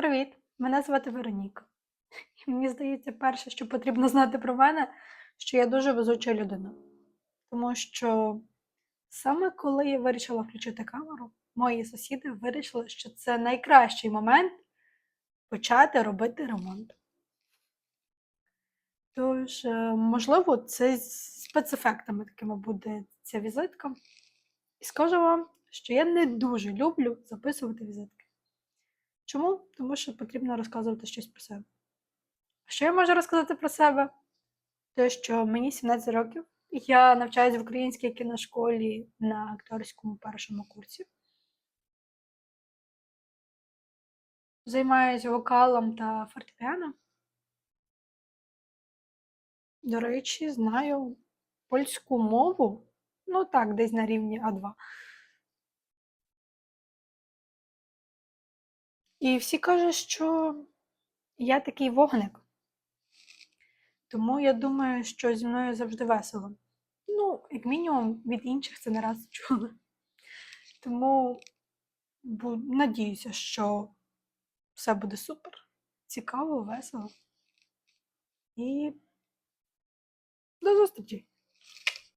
Привіт! Мене звати Вероніка. І мені здається, перше, що потрібно знати про мене, що я дуже везуча людина. Тому що саме коли я вирішила включити камеру, мої сусіди вирішили, що це найкращий момент почати робити ремонт. Тож, е, можливо, це з спецефектами такими буде ця візитка. І скажу вам, що я не дуже люблю записувати візитки. Чому? Тому що потрібно розказувати щось про себе. А що я можу розказати про себе? Те, що мені 17 років, я навчаюсь в українській кіношколі на акторському першому курсі. Займаюся вокалом та фортепіано. До речі, знаю польську мову. Ну так, десь на рівні А2. І всі кажуть, що я такий вогник. Тому я думаю, що зі мною завжди весело. Ну, як мінімум, від інших це не раз чула. Тому надіюся, що все буде супер, цікаво, весело. І до зустрічі!